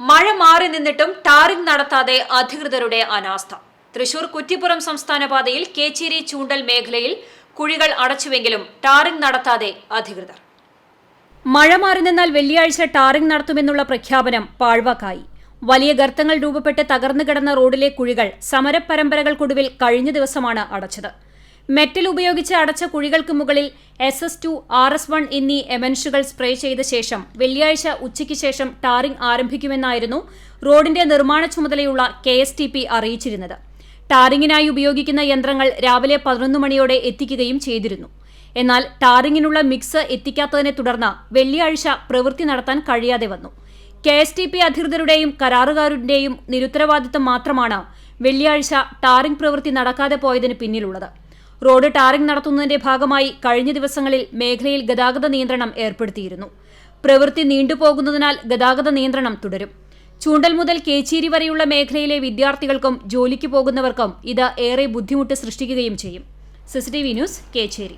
മഴ മാറി നിന്നിട്ടും ടാറിംഗ് നടത്താതെ അധികൃതരുടെ അനാസ്ഥ. തൃശൂർ കുറ്റിപ്പുറം സംസ്ഥാന പാതയിൽ കേച്ചേരി ചൂണ്ടൽ മേഖലയിൽ കുഴികൾ അടച്ചുവെങ്കിലും ടാറിംഗ് നടത്താതെ അധികൃതർ. മഴ മാറി നിന്നാൽ വെള്ളിയാഴ്ച ടാറിംഗ് നടത്തുമെന്നുള്ള പ്രഖ്യാപനം പാഴ്വാക്കായി. വലിയ ഗർത്തങ്ങൾ രൂപപ്പെട്ട് തകർന്നു കിടന്ന റോഡിലെ കുഴികൾ സമരപരമ്പരകൾക്കൊടുവിൽ കഴിഞ്ഞ ദിവസമാണ് അടച്ചത്. മെറ്റൽ ഉപയോഗിച്ച് അടച്ച കുഴികൾക്ക് മുകളിൽ S S two R S one എന്നീ എമൻഷുകൾ സ്പ്രേ ചെയ്ത ശേഷം വെള്ളിയാഴ്ച ഉച്ചയ്ക്ക് ശേഷം ടാറിംഗ് ആരംഭിക്കുമെന്നായിരുന്നു റോഡിന്റെ നിർമ്മാണ ചുമതലയുള്ള കെ എസ് ടി പി അറിയിച്ചിരുന്നത്. ടാറിംഗിനായി ഉപയോഗിക്കുന്ന യന്ത്രങ്ങൾ രാവിലെ പതിനൊന്ന് മണിയോടെ എത്തിക്കുകയും ചെയ്തിരുന്നു. എന്നാൽ ടാറിംഗിനുള്ള മിക്സ് എത്തിക്കാത്തതിനെ തുടർന്ന് വെള്ളിയാഴ്ച പ്രവൃത്തി നടത്താൻ കഴിയാതെ വന്നു. കെ എസ് ടി പി അധികൃതരുടെയും കരാറുകാരുടെയും നിരുത്തരവാദിത്തം മാത്രമാണ് വെള്ളിയാഴ്ച ടാറിംഗ് പ്രവൃത്തി നടക്കാതെ പോയതിന് പിന്നിലുള്ളത്. റോഡ് ടാറിംഗ് നടത്തുന്നതിന്റെ ഭാഗമായി കഴിഞ്ഞ ദിവസങ്ങളിൽ മേഖലയിൽ ഗതാഗത നിയന്ത്രണം ഏർപ്പെടുത്തിയിരുന്നു. പ്രവൃത്തി നീണ്ടുപോകുന്നതിനാൽ ഗതാഗത നിയന്ത്രണം തുടരും. ചൂണ്ടൽ മുതൽ കേച്ചേരി വരെയുള്ള മേഖലയിലെ വിദ്യാർത്ഥികൾക്കും ജോലിക്ക് പോകുന്നവർക്കും ഇത് ഏറെ ബുദ്ധിമുട്ട് സൃഷ്ടിക്കുകയും ചെയ്യും. CCTV news Kechery.